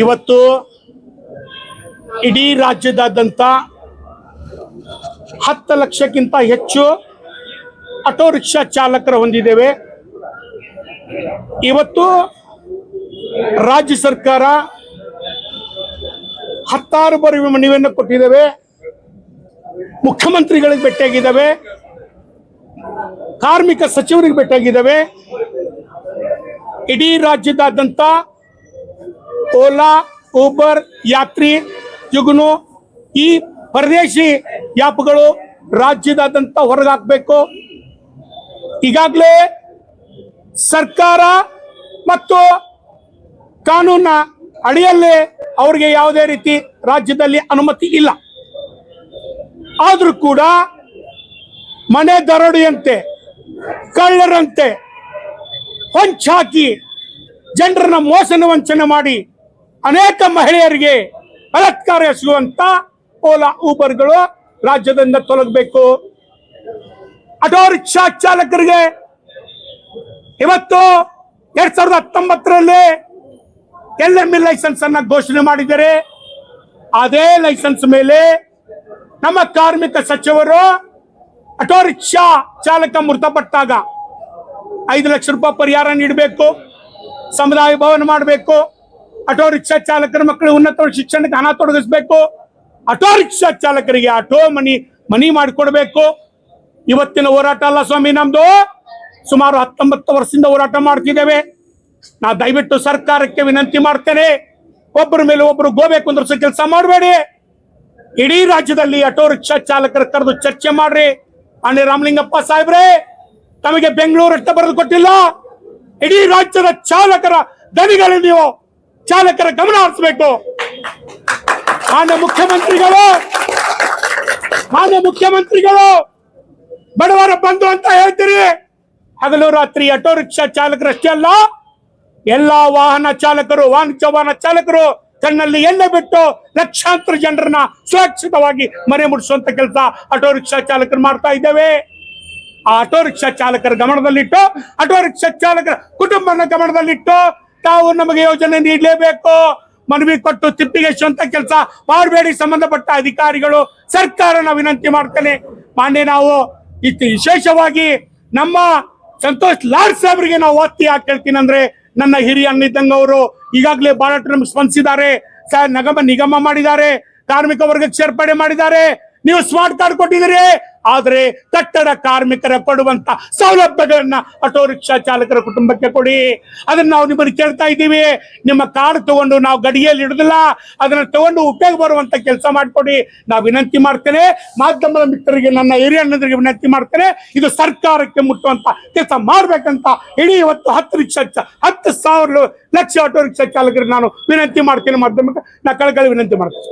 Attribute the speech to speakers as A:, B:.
A: ಇವತ್ತು ಇಡೀ ರಾಜ್ಯದಾದ್ಯಂತ ಹತ್ತು ಲಕ್ಷಕ್ಕಿಂತ ಹೆಚ್ಚು ಆಟೋ ರಿಕ್ಷಾ ಚಾಲಕರು ಹೊಂದಿದ್ದೇವೆ. ಇವತ್ತು ರಾಜ್ಯ ಸರ್ಕಾರ ಹತ್ತಾರು ಬಾರಿ ಮನವಿಯನ್ನು ಕೊಟ್ಟಿದ್ದೇವೆ. ಮುಖ್ಯಮಂತ್ರಿಗಳಿಗೆ ಭೇಟಿಯಾಗಿದ್ದಾವೆ, ಕಾರ್ಮಿಕ ಸಚಿವರಿಗೆ ಭೇಟಿಯಾಗಿದ್ದಾವೆ. ಇಡೀ ರಾಜ್ಯದಾದ್ಯಂತ ಓಲಾ, ಊಬರ್, ಯಾತ್ರಿ, ಜುಗ್ನು ಈ ಪರದೇಶಿ ಯಾಪ್ಗಳು ರಾಜ್ಯದಾದ್ಯಂತ ಹೊರಗಾಕಬೇಕು. ಈಗಾಗಲೇ ಸರ್ಕಾರ ಮತ್ತು ಕಾನೂನ ಅಡಿಯಲ್ಲೇ ಅವರಿಗೆ ಯಾವುದೇ ರೀತಿ ರಾಜ್ಯದಲ್ಲಿ ಅನುಮತಿ ಇಲ್ಲ. ಆದರೂ ಕೂಡ ಮನೆ ದರೋಡೆಯಂತೆ, ಕಳ್ಳರಂತೆ ಹೊಂಚಾಕಿ ಜನರನ್ನ ಮೋಸನ ವಂಚನೆ ಮಾಡಿ ಅನೇಕ ಮಹಿಳೆಯರಿಗೆ ಬಲಾತ್ಕಾರ ಎಸಗುವಂತ ಓಲಾ ಊಬರ್ಗಳು ರಾಜ್ಯದಿಂದ ತೊಲಗಬೇಕು. ಆಟೋ ರಿಕ್ಷಾ ಚಾಲಕರಿಗೆ ಇವತ್ತು ಎರಡ್ ಸಾವಿರದ ಹತ್ತೊಂಬತ್ತರಲ್ಲಿ ಎಲ್ ಎಂ ಲೈಸೆನ್ಸ್ ಅನ್ನ ಘೋಷಣೆ ಮಾಡಿದ್ದಾರೆ. ಅದೇ ಲೈಸೆನ್ಸ್ ಮೇಲೆ ನಮ್ಮ ಕಾರ್ಮಿಕ ಸಚಿವರು ಆಟೋ ರಿಕ್ಷಾ ಚಾಲಕ ಮೃತಪಟ್ಟಾಗ ಐದು ಲಕ್ಷ ರೂಪಾಯಿ ಪರಿಹಾರ ನೀಡಬೇಕು, ಸಮುದಾಯ ಭವನ ಮಾಡಬೇಕು, ಆಟೋ ರಿಕ್ಷಾ ಚಾಲಕರ ಮಕ್ಕಳು ಉನ್ನತ ಶಿಕ್ಷಣಕ್ಕೆ ಹಣ ತೊಡಗಿಸ್ಬೇಕು, ಆಟೋ ರಿಕ್ಷಾ ಚಾಲಕರಿಗೆ ಆಟೋ ಮನಿ ಮನಿ ಮಾಡಿಕೊಡ್ಬೇಕು. ಇವತ್ತಿನ ಹೋರಾಟ ಅಲ್ಲ ಸ್ವಾಮಿ, ನಮ್ದು ಸುಮಾರು ಹತ್ತೊಂಬತ್ತು ವರ್ಷದಿಂದ ಹೋರಾಟ ಮಾಡ್ತಿದ್ದೇವೆ. ನಾ ದಯವಿಟ್ಟು ಸರ್ಕಾರಕ್ಕೆ ವಿನಂತಿ ಮಾಡ್ತೇನೆ. ಒಬ್ಬರ ಮೇಲೆ ಒಬ್ಬರು ಗೋಬೇಕು ಅಂದ್ರೆ ಕೆಲಸ ಮಾಡಬೇಡಿ. ಇಡೀ ರಾಜ್ಯದಲ್ಲಿ ಆಟೋ ರಿಕ್ಷಾ ಚಾಲಕರ ಕರೆದು ಚರ್ಚೆ ಮಾಡ್ರಿ. ಅಣ್ಣ ರಾಮಲಿಂಗಪ್ಪ ಸಾಹೇಬ್ರೆ, ತಮಗೆ ಬೆಂಗಳೂರು ಅಷ್ಟ ಬರೆದು ಕೊಟ್ಟಿಲ್ಲ. ಇಡೀ ರಾಜ್ಯದ ಚಾಲಕರ ದನಿಗಳು ನೀವು ಚಾಲಕರ ಗಮನ ಹರಿಸಬೇಕು. ಮಾನ್ಯ ಮುಖ್ಯಮಂತ್ರಿಗಳು ಮಾನ್ಯ ಮುಖ್ಯಮಂತ್ರಿಗಳು, ಬಡವರ ಬಂದು ಅಂತ ಹೇಳ್ತೀರಿ. ಹಗಲು ರಾತ್ರಿ ಆಟೋ ರಿಕ್ಷಾ ಚಾಲಕರಷ್ಟೇ ಅಲ್ಲ, ಎಲ್ಲಾ ವಾಹನ ಚಾಲಕರು ವಾಣಿಜ್ಯ ವಾಹನ ಚಾಲಕರು ಕಣ್ಣಲ್ಲಿ ಎಣ್ಣೆ ಬಿಟ್ಟು ಲಕ್ಷಾಂತರ ಜನರನ್ನ ಸುರಕ್ಷಿತವಾಗಿ ಮನೆ ಮುಟ್ಟಿಸುವಂತ ಕೆಲಸ ಆಟೋ ರಿಕ್ಷಾ ಚಾಲಕರು ಮಾಡ್ತಾ ಇದ್ದೇವೆ. ಆ ಆಟೋ ರಿಕ್ಷಾ ಚಾಲಕರ ಗಮನದಲ್ಲಿಟ್ಟು, ಆಟೋ ರಿಕ್ಷಾ ಚಾಲಕರ ಕುಟುಂಬನ ಗಮನದಲ್ಲಿಟ್ಟು ತಾವು ನಮಗೆ ಯೋಜನೆ ನೀಡಲೇಬೇಕು. ಮನವಿ ಕೊಟ್ಟು ತಿಪ್ಪಿಗೆಸುವಂತ ಕೆಲಸ ಮಾಡಬೇಡಿ. ಸಂಬಂಧಪಟ್ಟ ಅಧಿಕಾರಿಗಳು ಸರ್ಕಾರನ ವಿನಂತಿ ಮಾಡ್ತೇನೆ. ಮಾನ್ಯ ನಾವು ವಿಶೇಷವಾಗಿ ನಮ್ಮ ಸಂತೋಷ್ ಲಾಡ್ ಸಾಹೇಬ್ರಿಗೆ ನಾವು ಒತ್ತಿ ಯಾಕೆ ಹೇಳ್ತೀನಿ ಅಂದ್ರೆ ನನ್ನ ಹಿರಿಯ ಅಣ್ಣಿದ್ದಂಗ ಅವರು ಈಗಾಗಲೇ ಬಹಳಷ್ಟು ಸ್ಪಂದಿಸಿದ್ದಾರೆ. ನಗಮ ನಿಗಮ ಮಾಡಿದ್ದಾರೆ. ಕಾರ್ಮಿಕ ವರ್ಗಕ್ಕೆ ಸೇರ್ಪಡೆ ಮಾಡಿದ್ದಾರೆ. ನೀವು ಸ್ಮಾರ್ಟ್ ಕಾರ್ಡ್ ಕೊಟ್ಟಿದ್ದೀರಿ ಆದರೆ ಕಟ್ಟಡ ಕಾರ್ಮಿಕರ ಕೊಡುವಂತ ಸೌಲಭ್ಯಗಳನ್ನ ಆಟೋ ರಿಕ್ಷಾ ಚಾಲಕರ ಕುಟುಂಬಕ್ಕೆ ಕೊಡಿ. ಅದನ್ನ ನಾವು ನಿಮ್ಮನ್ನು ಕೇಳ್ತಾ ಇದ್ದೀವಿ. ನಿಮ್ಮ ಕಾರ್ಡ್ ತಗೊಂಡು ನಾವು ಗಡಿಗೆಯಲ್ಲಿ ಇಡುದಿಲ್ಲ. ಅದನ್ನ ತಗೊಂಡು ಉಪಯೋಗ ಬರುವಂತ ಕೆಲಸ ಮಾಡಿಕೊಡಿ. ನಾವು ವಿನಂತಿ ಮಾಡ್ತೇನೆ. ಮಾಧ್ಯಮದ ಮಿತ್ರರಿಗೆ, ನನ್ನ ಹಿರಿಯ ವಿನಂತಿ ಮಾಡ್ತೇನೆ. ಇದು ಸರ್ಕಾರಕ್ಕೆ ಮುಟ್ಟುವಂತ ಕೆಲಸ ಮಾಡ್ಬೇಕಂತ ಇಡೀ ಇವತ್ತು ಹತ್ತು ರಿಕ್ಷಾ ಹತ್ತು ಸಾವಿರ ಲಕ್ಷ ಆಟೋ ರಿಕ್ಷಾ ಚಾಲಕರಿಗೆ ನಾನು ವಿನಂತಿ ಮಾಡ್ತೇನೆ ಮಾಧ್ಯಮಕ್ಕೆ. ನಾ ಕಳಕಳಿ ವಿನಂತಿ ಮಾಡ್ತೇನೆ.